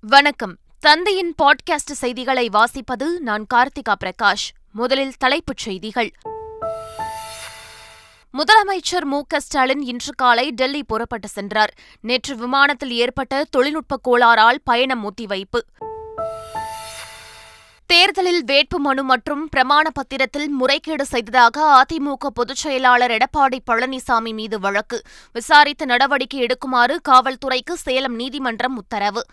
வணக்கம். தந்தையின் பாட்காஸ்ட் செய்திகளை வாசிப்பது நான் கார்த்திகா பிரகாஷ். முதலில் தலைப்புச் செய்திகள். முதலமைச்சர் மு க ஸ்டாலின் இன்று காலை டெல்லி புறப்பட்டு சென்றார். நேற்று விமானத்தில் ஏற்பட்ட தொழில்நுட்ப கோளாறால் பயணம் ஒத்திவைப்பு. தேர்தலில் வேட்புமனு மற்றும் பிரமாண பத்திரத்தில் முறைகேடு செய்ததாக அதிமுக பொதுச் செயலாளர் எடப்பாடி பழனிசாமி மீது வழக்கு. விசாரித்து நடவடிக்கை எடுக்குமாறு காவல்துறைக்கு சேலம் நீதிமன்றம் உத்தரவு.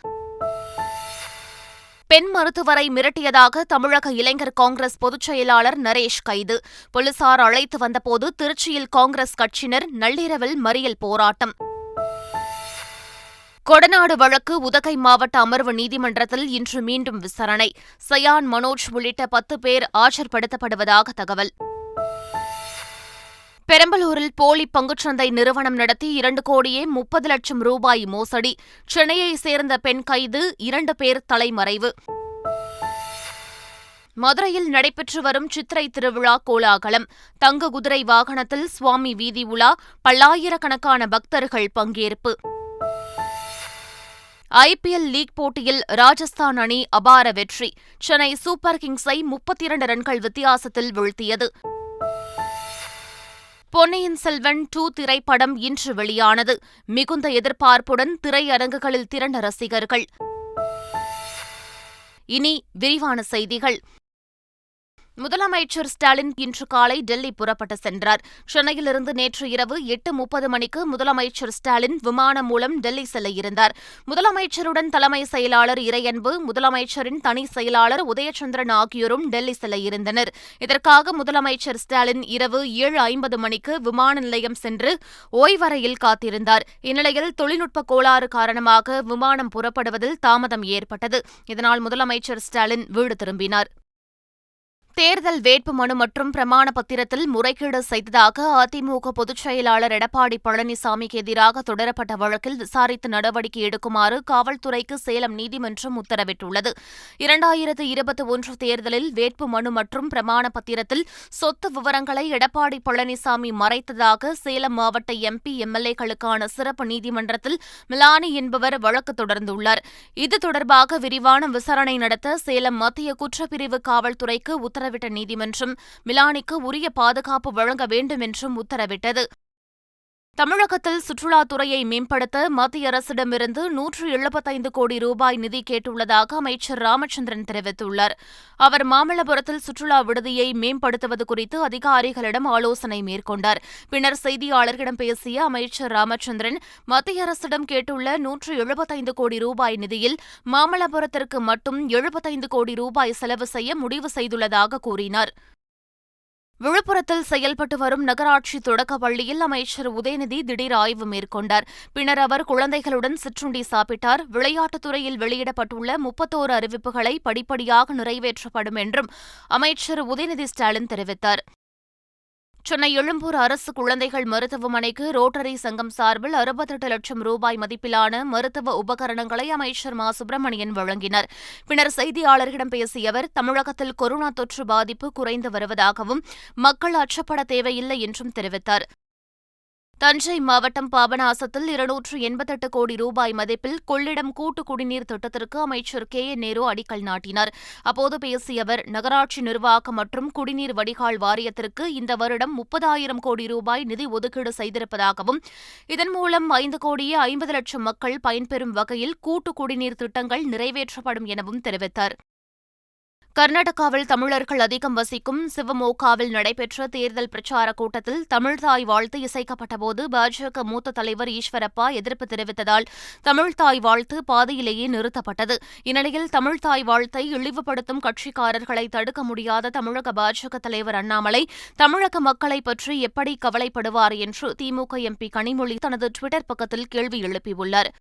பெண் மருத்துவரை மிரட்டியதாக தமிழக இளைஞர் காங்கிரஸ் பொதுச் செயலாளர் நரேஷ் கைது. போலீசார் அழைத்து வந்தபோது திருச்சியில் காங்கிரஸ் கட்சியினர் நள்ளிரவில் மறியல் போராட்டம். கொடநாடு வழக்கு உதகை மாவட்ட அமர்வு நீதிமன்றத்தில் இன்று மீண்டும் விசாரணை. சயான் மனோஜ் உள்ளிட்ட பத்து பேர் ஆஜர்படுத்தப்படுவதாக தகவல். பெரம்பலூரில் போலி பங்குச்சந்தை நிறுவனம் நடத்தி இரண்டு கோடியே முப்பது லட்சம் ரூபாய் மோசடி. சென்னையைச் சேர்ந்த பெண் கைது இரண்டு பேர் தலைமறைவு. மதுரையில் நடைபெற்று வரும் சித்திரை திருவிழா கோலாகலம். தங்க குதிரை வாகனத்தில் சுவாமி வீதி உலா பல்லாயிரக்கணக்கான பக்தர்கள் பங்கேற்பு. ஐபிஎல் லீக் போட்டியில் ராஜஸ்தான் அணி அபார வெற்றி. சென்னை சூப்பர் கிங்ஸை முப்பத்தி இரண்டு ரன்கள் வித்தியாசத்தில் வீழ்த்தியது. பொன்னியின் செல்வன் டூ திரைப்படம் இன்று வெளியானது. மிகுந்த எதிர்பார்ப்புடன் திரையரங்குகளில் திரண்ட ரசிகர்கள். இனி விரிவான செய்திகள். முதலமைச்சர் ஸ்டாலின் இன்று காலை டெல்லி புறப்பட்டு சென்றார். சென்னையிலிருந்து நேற்று இரவு எட்டு முப்பது மணிக்கு முதலமைச்சர் ஸ்டாலின் விமானம் மூலம் டெல்லி செல்ல இருந்தார். முதலமைச்சருடன் தலைமை செயலாளர் இறையன்பு முதலமைச்சரின் தனி செயலாளர் உதயச்சந்திரன் ஆகியோரும் டெல்லி செல்ல இருந்தனர். இதற்காக முதலமைச்சர் ஸ்டாலின் இரவு ஏழு ஐம்பது மணிக்கு விமான நிலையம் சென்று ஓய்வறையில் காத்திருந்தார். இந்நிலையில் தொழில்நுட்ப கோளாறு காரணமாக விமானம் புறப்படுவதில் தாமதம் ஏற்பட்டது. இதனால் முதலமைச்சர் ஸ்டாலின் வீடு திரும்பினார். தேர்தல் வேட்புமனு மற்றும் பிரமாண பத்திரத்தில் முறைகேடு செய்ததாக அதிமுக பொதுச் செயலாளர் எடப்பாடி பழனிசாமிக்கு எதிராக தொடரப்பட்ட வழக்கில் விசாரித்து நடவடிக்கை எடுக்குமாறு காவல்துறைக்கு சேலம் நீதிமன்றம் உத்தரவிட்டுள்ளது. இரண்டாயிரத்து இருபத்தி ஒன்று தேர்தலில் வேட்புமனு மற்றும் பிரமாண பத்திரத்தில் சொத்து விவரங்களை எடப்பாடி பழனிசாமி மறைத்ததாக சேலம் மாவட்ட எம்பி எம்எல்ஏக்களுக்கான சிறப்பு நீதிமன்றத்தில் மிலானி என்பவர் வழக்கு தொடர்ந்துள்ளார். இது தொடர்பாக விரிவான விசாரணை நடத்த சேலம் மத்திய குற்றப்பிரிவு காவல்துறைக்கு உத்தரவு உத்தரவிட்ட நீதிமன்றம் மிலானிக்கு உரிய பாதுகாப்பு வழங்க வேண்டும் என்றும் உத்தரவிட்டது. தமிழகத்தில் சுற்றுலாத்துறையை மேம்படுத்த மத்திய அரசிடமிருந்து நூற்று எழுபத்தைந்து கோடி ரூபாய் நிதி கேட்டுள்ளதாக அமைச்சர் ராமச்சந்திரன் தெரிவித்துள்ளார். அவர் மாமல்லபுரத்தில் சுற்றுலா விடுதியை மேம்படுத்துவது குறித்து அதிகாரிகளிடம் ஆலோசனை மேற்கொண்டார். பின்னர் செய்தியாளர்களிடம் பேசிய அமைச்சர் ராமச்சந்திரன் மத்திய அரசிடம் கேட்டுள்ள நூற்று எழுபத்தைந்து கோடி ரூபாய் நிதியில் மாமல்லபுரத்திற்கு மட்டும் எழுபத்தைந்து கோடி ரூபாய் செலவு செய்ய முடிவு செய்துள்ளதாக கூறினார். விழுப்புரத்தில் செயல்பட்டு வரும் நகராட்சி தொடக்க பள்ளியில் அமைச்சர் உதயநிதி திடீர் ஆய்வு மேற்கொண்டார். பின்னர் அவர் குழந்தைகளுடன் சிற்றுண்டி சாப்பிட்டார். விளையாட்டுத் துறையில் வெளியிடப்பட்டுள்ள முப்பத்தோரு அறிவிப்புகளை படிப்படியாக நிறைவேற்றப்படும் என்றும் அமைச்சர் உதயநிதி ஸ்டாலின் தெரிவித்தார். சென்னை எழும்பூர் அரசு குழந்தைகள் மருத்துவமனைக்கு ரோட்டரி சங்கம் சார்பில் அறுபத்தெட்டு லட்சம் ரூபாய் மதிப்பிலான மருத்துவ உபகரணங்களை அமைச்சர் மா. சுப்பிரமணியன் வழங்கினார். பின்னர் செய்தியாளர்களிடம் பேசிய அவர் தமிழகத்தில் கொரோனா தொற்று பாதிப்பு குறைந்து வருவதாகவும் மக்கள் அச்சப்பட தேவையில்லை என்றும் தெரிவித்தார். தஞ்சை மாவட்டம் பாபநாசத்தில் இருநூற்று எண்பத்தெட்டு கோடி ரூபாய் மதிப்பில் கொள்ளிடம் கூட்டு குடிநீர் திட்டத்திற்கு அமைச்சர் கே என் நேரு அடிக்கல் நாட்டினார். அப்போது பேசிய அவர் நகராட்சி நிர்வாகம் மற்றும் குடிநீர் வடிகால் வாரியத்திற்கு இந்த வருடம் முப்பதாயிரம் கோடி ரூபாய் நிதி ஒதுக்கீடு செய்திருப்பதாகவும் இதன் மூலம் ஐந்து கோடியே ஐம்பது லட்சம் மக்கள் பயன்பெறும் வகையில் கூட்டு குடிநீர் திட்டங்கள் நிறைவேற்றப்படும் எனவும் தெரிவித்தார். கர்நாடகாவில் தமிழர்கள் அதிகம் வசிக்கும் சிவமோகாவில் நடைபெற்ற தேர்தல் பிரச்சார கூட்டத்தில் தமிழ்தாய் வாழ்த்து இசைக்கப்பட்டபோது பாஜக மூத்த தலைவர் ஈஸ்வரப்பா எதிர்ப்பு தெரிவித்ததால் தமிழ்தாய் வாழ்த்து பாதையிலேயே நிறுத்தப்பட்டது. இந்நிலையில் தமிழ்தாய் வாழ்த்தை இழிவுபடுத்தும் கட்சிக்காரர்களை தடுக்க முடியாத தமிழக பாஜக தலைவர் அண்ணாமலை தமிழக மக்களை பற்றி எப்படி கவலைப்படுவார் என்று திமுக எம்பி கனிமொழி தனது டுவிட்டர் பக்கத்தில் கேள்வி எழுப்பியுள்ளார்.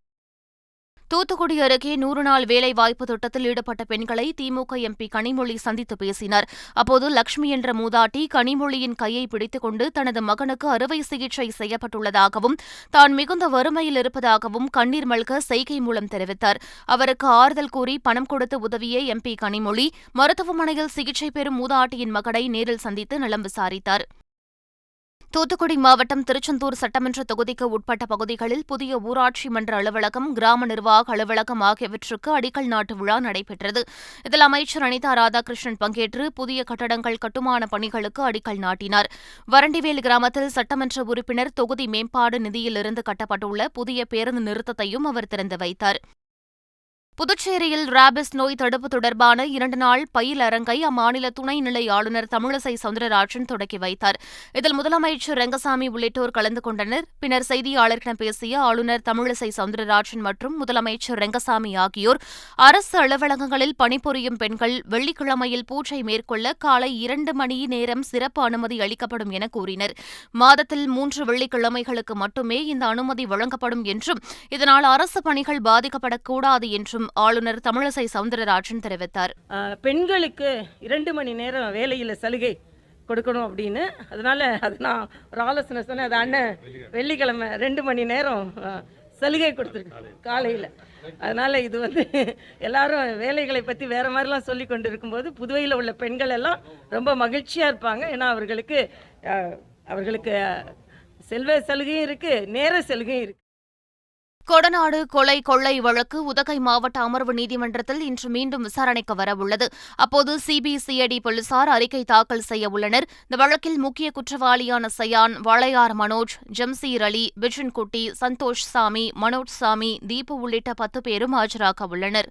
தூத்துக்குடி அருகே நூறு நாள் வேலைவாய்ப்பு திட்டத்தில் ஈடுபட்ட பெண்களை திமுக எம்பி கனிமொழி சந்தித்து பேசினார். அப்போது லட்சுமி என்ற மூதாட்டி கனிமொழியின் கையை பிடித்துக் கொண்டு தனது மகனுக்கு அறுவை சிகிச்சை செய்யப்பட்டுள்ளதாகவும் தான் மிகுந்த வறுமையில் இருப்பதாகவும் கண்ணீர் மல்க செய்கை மூலம் தெரிவித்தார். அவருக்கு ஆறுதல் கூறி பணம் கொடுத்து உதவிய எம்பி கனிமொழி மருத்துவமனையில் சிகிச்சை பெறும் மூதாட்டியின் மகனை நேரில் சந்தித்து நலம் விசாரித்தார். தூத்துக்குடி மாவட்டம் திருச்செந்தூர் சட்டமன்ற தொகுதிக்கு உட்பட்ட பகுதிகளில் புதிய ஊராட்சி மன்ற அலுவலகம் கிராம நிர்வாக அலுவலகம் ஆகியவற்றுக்கு அடிக்கல் நாட்டு விழா நடைபெற்றது. இதில் அமைச்சர் அனிதா ராதாகிருஷ்ணன் பங்கேற்று புதிய கட்டடங்கள் கட்டுமான பணிகளுக்கு அடிக்கல் நாட்டினார். வரண்டிவேல் கிராமத்தில் சட்டமன்ற உறுப்பினர் தொகுதி மேம்பாடு நிதியிலிருந்து கட்டப்பட்டுள்ள புதிய பேருந்து நிறுத்தத்தையும் அவர் திறந்து வைத்தார். புதுச்சேரியில் ராபிஸ் நோய் தடுப்பு தொடர்பான இரண்டு நாள் பயிலரங்கை அம்மாநில துணைநிலை ஆளுநர் தமிழிசை சவுந்தரராஜன் தொடக்கி வைத்தார். இதில் முதலமைச்சர் ரெங்கசாமி உள்ளிட்டோர் கலந்து கொண்டனர். பின்னர் செய்தியாளர்களிடம் பேசிய ஆளுநர் தமிழிசை சவுந்தரராஜன் மற்றும் முதலமைச்சர் ரெங்கசாமி ஆகியோர் அரசு அலுவலகங்களில் பணிபுரியும் பெண்கள் வெள்ளிக்கிழமையில் பூஜை மேற்கொள்ள காலை இரண்டு மணி நேரம் சிறப்பு அனுமதி அளிக்கப்படும் என கூறினர். மாதத்தில் மூன்று வெள்ளிக்கிழமைகளுக்கு மட்டுமே இந்த அனுமதி வழங்கப்படும் என்றும் இதனால் அரசு பணிகள் பாதிக்கப்படக்கூடாது என்றும் ஆளுநர் தமிழிசை சவுந்தரராஜன் தெரிவித்தார். பெண்களுக்கு இரண்டு மணி நேரம் வேலையில் சலுகை கொடுக்கணும் அப்படின்னு. அதனால் அது நான் ஒரு ஆலோசனை சொன்னேன். அது அண்ணன் வெள்ளிக்கிழமை ரெண்டு மணி நேரம் சலுகை கொடுத்துருக்கு காலையில். அதனால் இது வந்து எல்லாரும் வேலைகளை பற்றி வேறு மாதிரிலாம் சொல்லி கொண்டு இருக்கும்போது புதுவையில் உள்ள பெண்கள் எல்லாம் ரொம்ப மகிழ்ச்சியாக இருப்பாங்க. ஏன்னா அவர்களுக்கு அவர்களுக்கு செல்வ சலுகையும் இருக்குது நேர சலுகையும் இருக்குது கொடநாடு கொலை கொள்ளை வழக்கு உதகை மாவட்ட அமர்வு நீதிமன்றத்தில் இன்று மீண்டும் விசாரணைக்கு வரவுள்ளது. அப்போது சிபிசிஐடி போலீசார் அறிக்கை தாக்கல் செய்ய உள்ளனர். இந்த வழக்கில் முக்கிய குற்றவாளியான சயான் வாளையார் மனோஜ் ஜம்சீர் அலி பிஜன்குட்டி சந்தோஷ் சாமி மனோஜ் சாமி தீபு உள்ளிட்ட பத்து பேரும் ஆஜராக உள்ளனர்.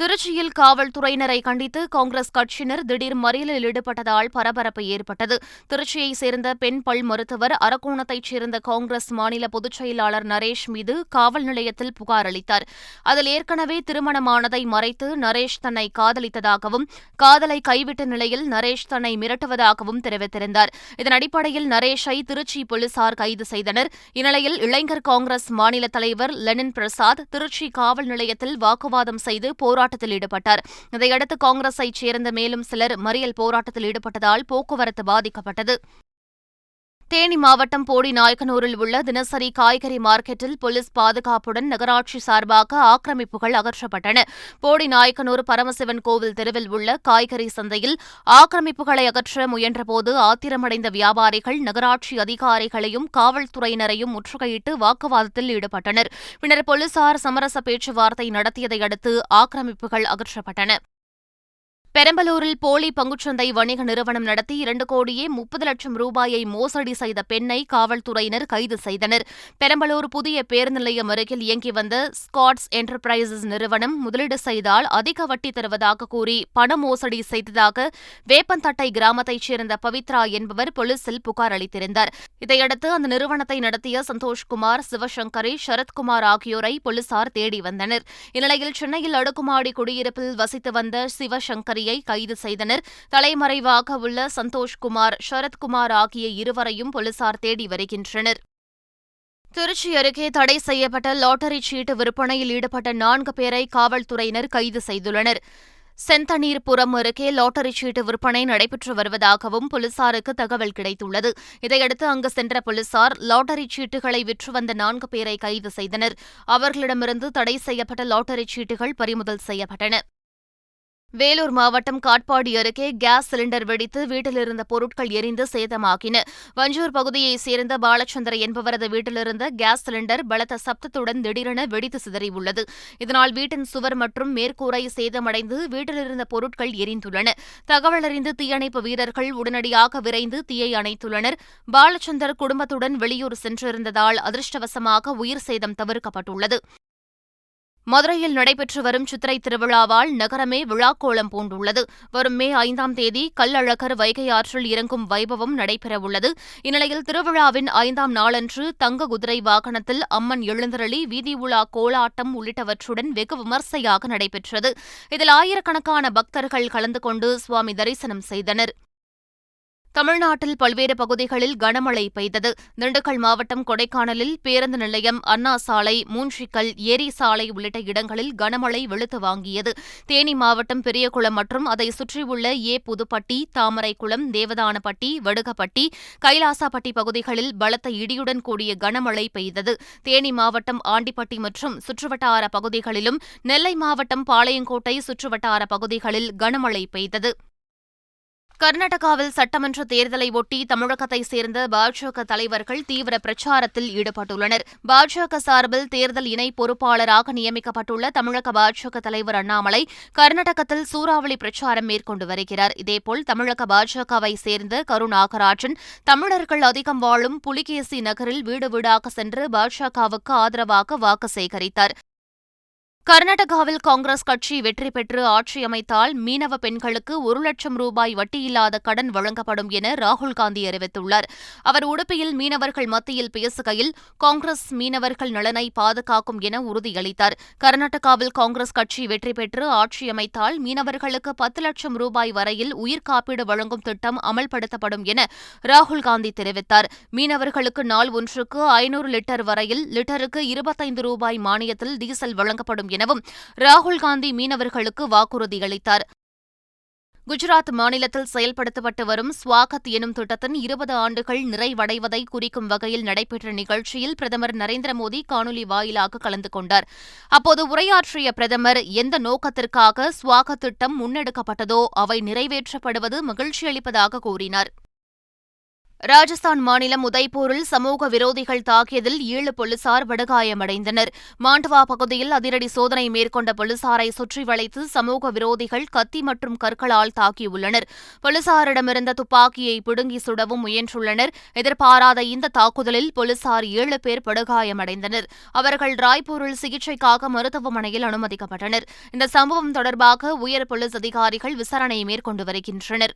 திருச்சியில் காவல்துறையினரை கண்டித்து காங்கிரஸ் கட்சியினர் திடீர் மறியலில் ஈடுபட்டதால் பரபரப்பு ஏற்பட்டது. திருச்சியைச் சேர்ந்த பெண் பல் மருத்துவர் அரக்கோணத்தைச் சேர்ந்த காங்கிரஸ் மாநில பொதுச் செயலாளர் நரேஷ் மீது காவல் நிலையத்தில் புகார் அளித்தார். அதில் ஏற்கனவே திருமணமானதை மறைத்து நரேஷ் தன்னை காதலித்ததாகவும் காதலை கைவிட்ட நிலையில் நரேஷ் தன்னை மிரட்டுவதாகவும் தெரிவித்திருந்தார். இதன் அடிப்படையில் நரேஷை திருச்சி போலீசார் கைது செய்தனர். இந்நிலையில் இளைஞர் காங்கிரஸ் மாநில தலைவர் லெனின் பிரசாத் திருச்சி காவல் நிலையத்தில் வாக்குவாதம் செய்து போராட்டம் போராட்டத்தில் ஈடுபட்டார். இதையடுத்து காங்கிரஸைச் சேர்ந்த மேலும் சிலர் மறியல் போராட்டத்தில் ஈடுபட்டதால் போக்குவரத்து பாதிக்கப்பட்டது. தேனி மாவட்டம் போடி நாயக்கனூரில் உள்ள தினசரி காய்கறி மார்க்கெட்டில் போலீஸ் பாதுகாப்புடன் நகராட்சி சார்பாக ஆக்கிரமிப்புகள் அகற்றப்பட்டன. போடி நாயக்கனூர் பரமசிவன் கோவில் தெருவில் உள்ள காய்கறி சந்தையில் ஆக்கிரமிப்புகளை அகற்ற முயன்றபோது ஆத்திரமடைந்த வியாபாரிகள் நகராட்சி அதிகாரிகளையும் காவல்துறையினரையும் முற்றுகையிட்டு வாக்குவாதத்தில் ஈடுபட்டனர். பின்னர் போலீசார் சமரச பேச்சுவார்த்தை நடத்தியதை அடுத்து ஆக்கிரமிப்புகள் அகற்றப்பட்டன. பெரம்பலூரில் போலி பங்குச்சந்தை வணிக நிறுவனம் நடத்தி இரண்டு கோடியே முப்பது லட்சம் ரூபாயை மோசடி செய்த பெண்ணை காவல்துறையினர் கைது செய்தனர். பெரம்பலூர் புதிய பேருந்து நிலையம் அருகில் இயங்கி வந்த ஸ்காட்ஸ் என்டர்பிரைசஸ் நிறுவனம் முதலீடு செய்தால் அதிக வட்டி தருவதாக கூறி பண மோசடி செய்ததாக வேப்பந்தட்டை கிராமத்தைச் சேர்ந்த பவித்ரா என்பவர் போலீசில் புகார் அளித்திருந்தார். இதையடுத்து அந்த நிறுவனத்தை நடத்திய சந்தோஷ்குமார் சிவசங்கரி சரத்குமார் ஆகியோரை போலீசார் தேடி வந்தனர். இந்நிலையில் சென்னையில் அடுக்குமாடி குடியிருப்பில் வசித்து வந்த சிவசங்கரி அதிகாரியை கைது செய்தனர். தலைமறைவாக உள்ள சந்தோஷ்குமார் சரத்குமார் ஆகிய இருவரையும் போலீசார் தேடி வருகின்றனர். திருச்சி அருகே தடை செய்யப்பட்ட லாட்டரி சீட்டு விற்பனையில் ஈடுபட்ட நான்கு பேரை காவல்துறையினர் கைது செய்துள்ளனர். செந்தண்ணீர்புரம் அருகே லாட்டரி சீட்டு விற்பனை நடைபெற்று வருவதாகவும் போலீசாருக்கு தகவல் கிடைத்துள்ளது. இதையடுத்து அங்கு சென்ற போலீசார் லாட்டரி சீட்டுகளை விற்று வந்த நான்கு பேரை கைது செய்தனர். அவர்களிடமிருந்து தடை செய்யப்பட்ட லாட்டரி சீட்டுகள் பறிமுதல் செய்யப்பட்டன. வேலூர் மாவட்டம் காட்பாடி அருகே கேஸ் சிலிண்டர் வெடித்து வீட்டிலிருந்த பொருட்கள் எரிந்து சேதமாகின. வஞ்சூர் பகுதியைச் சேர்ந்த பாலச்சந்திர என்பவரது வீட்டிலிருந்த கேஸ் சிலிண்டர் பலத்த சப்தத்துடன் திடீரென வெடித்து சிதறியுள்ளது. இதனால் வீட்டின் சுவர் மற்றும் மேற்கூரை சேதமடைந்து வீட்டிலிருந்த பொருட்கள் எரிந்துள்ளன. தகவல் அறிந்து தீயணைப்பு வீரர்கள் உடனடியாக விரைந்து தீயை அணைத்துள்ளனர். பாலச்சந்தர் குடும்பத்துடன் வெளியூர் சென்றிருந்ததால் அதிர்ஷ்டவசமாக உயிர் சேதம் தவிர்க்கப்பட்டுள்ளது. மதுரையில் நடைபெற்று வரும் சித்திரை திருவிழாவால் நகரமே விழாக்கோலம் பூண்டுள்ளது. வரும் மே ஐந்தாம் தேதி கல்லழகர் வைகை ஆற்றில் இறங்கும் வைபவம் நடைபெறவுள்ளது. இந்நிலையில் திருவிழாவின் ஐந்தாம் நாளன்று தங்க குதிரை வாகனத்தில் அம்மன் எழுந்தருளி வீதி உலா கோலாட்டம் உள்ளிட்டவற்றுடன் வெகு விமர்சையாக நடைபெற்றது. இதில் ஆயிரக்கணக்கான பக்தர்கள் கலந்து கொண்டு சுவாமி தரிசனம் செய்தனர். தமிழ்நாட்டில் பல்வேறு பகுதிகளில் கனமழை பெய்தது. திண்டுக்கல் மாவட்டம் கொடைக்கானலில் பேருந்து நிலையம் அண்ணா சாலை மூன்றிக்கல் ஏரி சாலை உள்ளிட்ட இடங்களில் கனமழை வெளுத்து வாங்கியது. தேனி மாவட்டம் பெரியகுளம் மற்றும் அதை சுற்றியுள்ள ஏ புதுப்பட்டி தாமரைக்குளம் தேவதானப்பட்டி வடுகப்பட்டி கைலாசாப்பட்டி பகுதிகளில் பலத்த இடியுடன் கூடிய கனமழை பெய்தது. தேனி மாவட்டம் ஆண்டிப்பட்டி மற்றும் சுற்றுவட்டார பகுதிகளிலும் நெல்லை மாவட்டம் பாளையங்கோட்டை சுற்றுவட்டார பகுதிகளில் கனமழை பெய்தது. கர்நாடகாவில் சட்டமன்ற தேர்தலை ஒட்டி தமிழகத்தை சேர்ந்த பாஜக தலைவர்கள் தீவிர பிரச்சாரத்தில் ஈடுபட்டுள்ளனர். பாஜக சார்பில் தேர்தல் இணை பொறுப்பாளராக நியமிக்கப்பட்டுள்ள தமிழக பாஜக தலைவர் அண்ணாமலை கர்நாடகத்தில் சூறாவளி பிரச்சாரம் மேற்கொண்டு வருகிறார். இதேபோல் தமிழக பாஜகவை சேர்ந்த கரு நாகராஜன் தமிழர்கள் அதிகம் வாழும் புலிகேசி நகரில் வீடு வீடாக சென்று பாஜகவுக்கு ஆதரவாக வாக்கு சேகரித்தார். கர்நாடகாவில் காங்கிரஸ் கட்சி வெற்றி பெற்று ஆட்சி அமைத்தால் மீனவ பெண்களுக்கு ஒரு லட்சம் ரூபாய் வட்டியில்லாத கடன் வழங்கப்படும் என ராகுல் காந்தி அறிவித்துள்ளார். அவர் உடுப்பியில் மீனவர்கள் மத்தியில் பேசுகையில் காங்கிரஸ் மீனவர்கள் நலனை பாதுகாக்கும் என உறுதியளித்தார். கர்நாடகாவில் காங்கிரஸ் கட்சி வெற்றி பெற்று ஆட்சி அமைத்தால் மீனவர்களுக்கு பத்து லட்சம் ரூபாய் வரையில் உயிர் காப்பீடு வழங்கும் திட்டம் அமல்படுத்தப்படும் என ராகுல் காந்தி தெரிவித்தார். மீனவர்களுக்கு நாள் ஒன்றுக்கு ஐநூறு லிட்டர் வரையில் லிட்டருக்கு இருபத்தைந்து ரூபாய் மானியத்தில் டீசல் வழங்கப்படும் எனவும் ராகுல் காந்தி மீனவர்களுக்கு வாக்குறுதி அளித்தார். குஜராத் மாநிலத்தில் செயல்படுத்தப்பட்டு வரும் ஸ்வாகத் எனும் திட்டத்தின் இருபது ஆண்டுகள் நிறைவடைவதை குறிக்கும் வகையில் நடைபெற்ற நிகழ்ச்சியில் பிரதமர் நரேந்திர மோடி காணொலி வாயிலாக கலந்து கொண்டார். அப்போது உரையாற்றிய பிரதமர் எந்த நோக்கத்திற்காக ஸ்வாகத் திட்டம் முன்னெடுக்கப்பட்டதோ அவை நிறைவேற்றப்படுவது மகிழ்ச்சியளிப்பதாக கூறினார். ராஜஸ்தான் மாநிலம் உதய்பூரில் சமூக விரோதிகள் தாக்கியதில் ஏழு போலீசார் படுகாயமடைந்தனர். மாண்டவா பகுதியில் அதிரடி சோதனை மேற்கொண்ட போலீசாரை சுற்றி வளைத்து சமூக விரோதிகள் கத்தி மற்றும் கற்களால் தாக்கியுள்ளனர். போலீசாரிடமிருந்த துப்பாக்கியை பிடுங்கி சுடவும் முயன்றுள்ளனர். எதிர்பாராத இந்த தாக்குதலில் போலீசார் ஏழு பேர் படுகாயமடைந்தனர். அவர்கள் ராய்ப்பூரில் சிகிச்சைக்காக மருத்துவமனையில் அனுமதிக்கப்பட்டனர். இந்த சம்பவம் தொடர்பாக உயர் போலீஸ் அதிகாரிகள் விசாரணை மேற்கொண்டு வருகின்றனர்.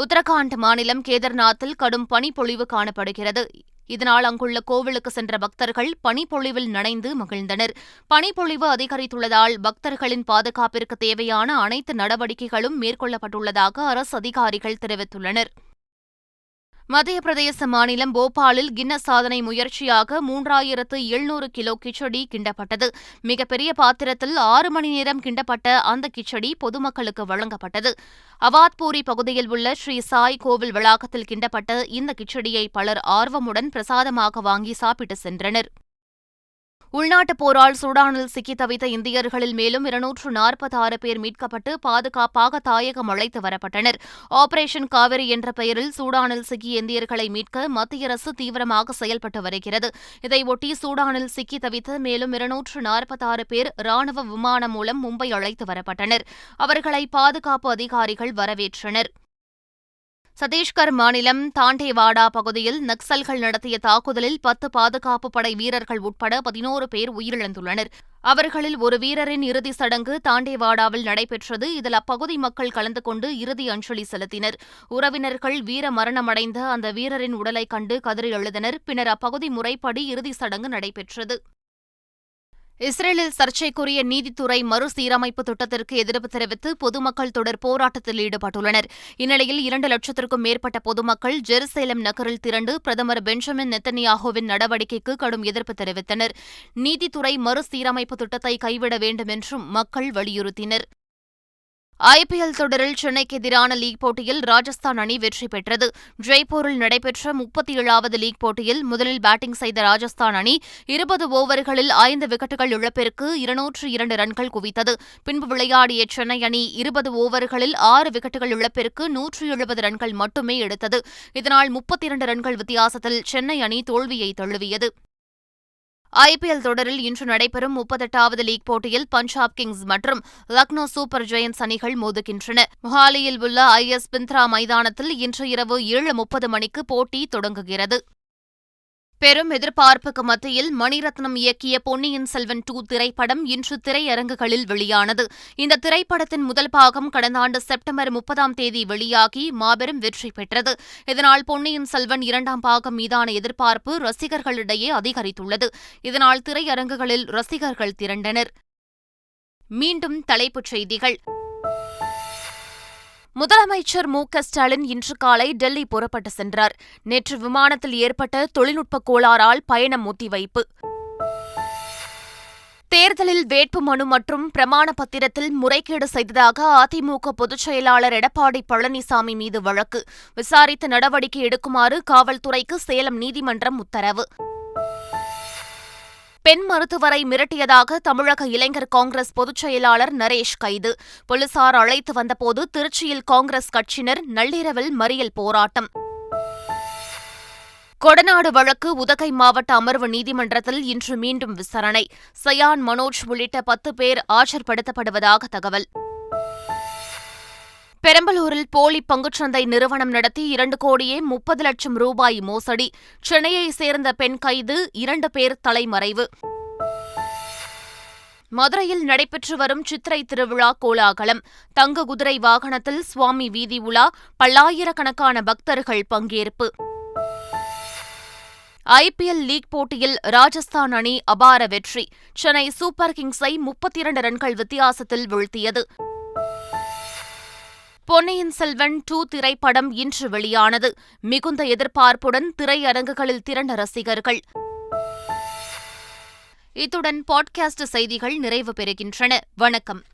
உத்தரகாண்ட் மாநிலம் கேதர்நாத்தில் கடும் பனிப்பொழிவு காணப்படுகிறது. இதனால் அங்குள்ள கோவிலுக்கு சென்ற பக்தர்கள் பனிப்பொழிவில் நனைந்து மகிழ்ந்தனர். பனிப்பொழிவு அதிகரித்துள்ளதால் பக்தர்களின் பாதுகாப்பிற்கு தேவையான அனைத்து நடவடிக்கைகளும் மேற்கொள்ளப்பட்டுள்ளதாக அரசு அதிகாரிகள் தெரிவித்துள்ளனர். மத்திய பிரதேச மாநிலம் போபாலில் கின்னஸ் சாதனை முயற்சியாக மூன்றாயிரத்து எழுநூறு கிலோ கிச்சடி கிண்டப்பட்டது. மிகப்பெரிய பாத்திரத்தில் ஆறு மணி நேரம் கிண்டப்பட்ட அந்த கிச்சடி பொதுமக்களுக்கு வழங்கப்பட்டது. அவாத்பூரி பகுதியில் உள்ள ஸ்ரீ சாய் கோவில் வளாகத்தில் கிண்டப்பட்ட இந்த கிச்சடியை பலர் ஆர்வமுடன் பிரசாதமாக வாங்கி சாப்பிட்டு சென்றனர். உள்நாட்டுப் போரால் சூடானில் சிக்கி தவித்த இந்தியர்களில் மேலும் இருநூற்று நாற்பத்தாறு பேர் மீட்கப்பட்டு பாதுகாப்பாக தாயகம் அழைத்து வரப்பட்டனர். ஆபரேஷன் காவிரி என்ற பெயரில் சூடானில் சிக்கிய இந்தியர்களை மீட்க மத்திய அரசு தீவிரமாக செயல்பட்டு வருகிறது. இதையொட்டி சூடானில் சிக்கி தவித்த மேலும் இருநூற்று நாற்பத்தாறு பேர் ராணுவ விமானம் மூலம் மும்பை அழைத்து வரப்பட்டனர். அவர்களை பாதுகாப்பு அதிகாரிகள் வரவேற்றனர். சத்தீஸ்கர் மாநிலம் தாண்டேவாடா பகுதியில் நக்சல்கள் நடத்திய தாக்குதலில் பத்து பாதுகாப்பு படை வீரர்கள் உட்பட பதினோரு பேர் உயிரிழந்துள்ளனர். அவர்களில் ஒரு வீரரின் இறுதிச் சடங்கு தாண்டேவாடாவில் நடைபெற்றது. இதில் அப்பகுதி மக்கள் கலந்து கொண்டு இறுதி அஞ்சலி செலுத்தினர். உறவினர்கள் வீர மரணமடைந்த அந்த வீரரின் உடலை கண்டு கதறி எழுதினர் பின்னர் அப்பகுதி முறைப்படி இறுதிச் சடங்கு நடைபெற்றது. இஸ்ரேலில் சர்ச்சைக்குரிய நீதித்துறை மறுசீரமைப்பு திட்டத்திற்கு எதிர்ப்பு தெரிவித்து பொதுமக்கள் தொடர் போராட்டத்தில் ஈடுபட்டுள்ளனர். இந்நிலையில் இரண்டு லட்சத்திற்கும் மேற்பட்ட பொதுமக்கள் ஜெருசேலம் நகரில் திரண்டு பிரதமர் பெஞ்சமின் நெத்தனியாகுவின் நடவடிக்கைக்கு கடும் எதிர்ப்பு தெரிவித்தனர். நீதித்துறை மறுசீரமைப்பு திட்டத்தை கைவிட வேண்டும் என்றும் மக்கள் வலியுறுத்தினர். ஐபிஎல் தொடரில் சென்னைக்கு எதிரான லீக் போட்டியில் ராஜஸ்தான் அணி வெற்றி பெற்றது. ஜெய்ப்பூரில் நடைபெற்ற முப்பத்தி ஏழாவது லீக் போட்டியில் முதலில் பேட்டிங் செய்த ராஜஸ்தான் அணி இருபது ஓவர்களில் ஐந்து விக்கெட்டுகள் இழப்பிற்கு இருநூற்று இரண்டு ரன்கள் குவித்தது. பின்பு விளையாடிய சென்னை அணி இருபது ஓவர்களில் ஆறு விக்கெட்டுகள் இழப்பிற்கு நூற்று எழுபது ரன்கள் மட்டுமே எடுத்தது. இதனால் முப்பத்தி இரண்டு ரன்கள் வித்தியாசத்தில் சென்னை அணி தோல்வியை தழுவியது. ஐபிஎல் தொடரில் இன்று நடைபெறும் முப்பத்தெட்டாவது லீக் போட்டியில் பஞ்சாப் கிங்ஸ் மற்றும் லக்னோ சூப்பர் ஜெயன்ஸ் அணிகள் மோதுகின்றன. மொஹாலியில் உள்ள ஐ எஸ் பிந்த்ரா மைதானத்தில் இன்று இரவு ஏழு முப்பது மணிக்கு போட்டி தொடங்குகிறது. பெரும் எதிர்பார்ப்புக்கு மத்தியில் மணிரத்னம் இயக்கிய பொன்னியின் செல்வன் டூ திரைப்படம் இன்று திரையரங்குகளில் வெளியானது. இந்த திரைப்படத்தின் முதல் பாகம் கடந்த ஆண்டு செப்டம்பர் முப்பதாம் தேதி வெளியாகி மாபெரும் வெற்றி பெற்றது. இதனால் பொன்னியின் செல்வன் இரண்டாம் பாகம் மீதான எதிர்பார்ப்பு ரசிகர்களிடையே அதிகரித்துள்ளது. இதனால் திரையரங்குகளில் ரசிகர்கள் திரண்டனர். மீண்டும் தலைப்புச் செய்திகள். முதலமைச்சர் மு க ஸ்டாலின் இன்று காலை டெல்லி புறப்பட்டு சென்றார். நேற்று விமானத்தில் ஏற்பட்ட தொழில்நுட்ப கோளாறால் பயணம் ஒத்திவைப்பு. தேர்தலில் வேட்புமனு மற்றும் பிரமாண பத்திரத்தில் முறைகேடு செய்ததாக அதிமுக பொதுச் செயலாளர் எடப்பாடி பழனிசாமி மீது வழக்கு. விசாரித்து நடவடிக்கை எடுக்குமாறு காவல்துறைக்கு சேலம் நீதிமன்றம் உத்தரவு. பெண் மருத்துவரை மிரட்டியதாக தமிழக இளைஞர் காங்கிரஸ் பொதுச் செயலாளர் நரேஷ் கைது. போலீசார் அழைத்து வந்தபோது திருச்சியில் காங்கிரஸ் கட்சியினர் நள்ளிரவில் மறியல் போராட்டம். கொடநாடு வழக்கு உதகை மாவட்ட அமர்வு நீதிமன்றத்தில் இன்று மீண்டும் விசாரணை. சயான் மனோஜ் உள்ளிட்ட பத்து பேர் ஆஜர்படுத்தப்படுவதாக தகவல். பெரம்பலூரில் போலி பங்குச்சந்தை நிறுவனம் நடத்தி இரண்டு கோடியே முப்பது லட்சம் ரூபாய் மோசடி. சென்னையைச் சேர்ந்த பெண் கைது இரண்டு பேர் தலைமறைவு. மதுரையில் நடைபெற்று வரும் சித்திரை திருவிழா கோலாகலம். தங்க குதிரை வாகனத்தில் சுவாமி வீதி உலா பல்லாயிரக்கணக்கான பக்தர்கள் பங்கேற்பு. ஐபிஎல் லீக் போட்டியில் ராஜஸ்தான் அணி அபார வெற்றி. சென்னை சூப்பர் கிங்ஸை முப்பத்தி இரண்டு ரன்கள் வித்தியாசத்தில் வீழ்த்தியது. பொன்னியின் செல்வன் டூ திரைப்படம் இன்று வெளியானது. மிகுந்த எதிர்பார்ப்புடன் திரையரங்குகளில் திரண்ட ரசிகர்கள். இத்துடன் பாட்காஸ்ட் செய்திகள் நிறைவு பெறுகின்றன. வணக்கம்.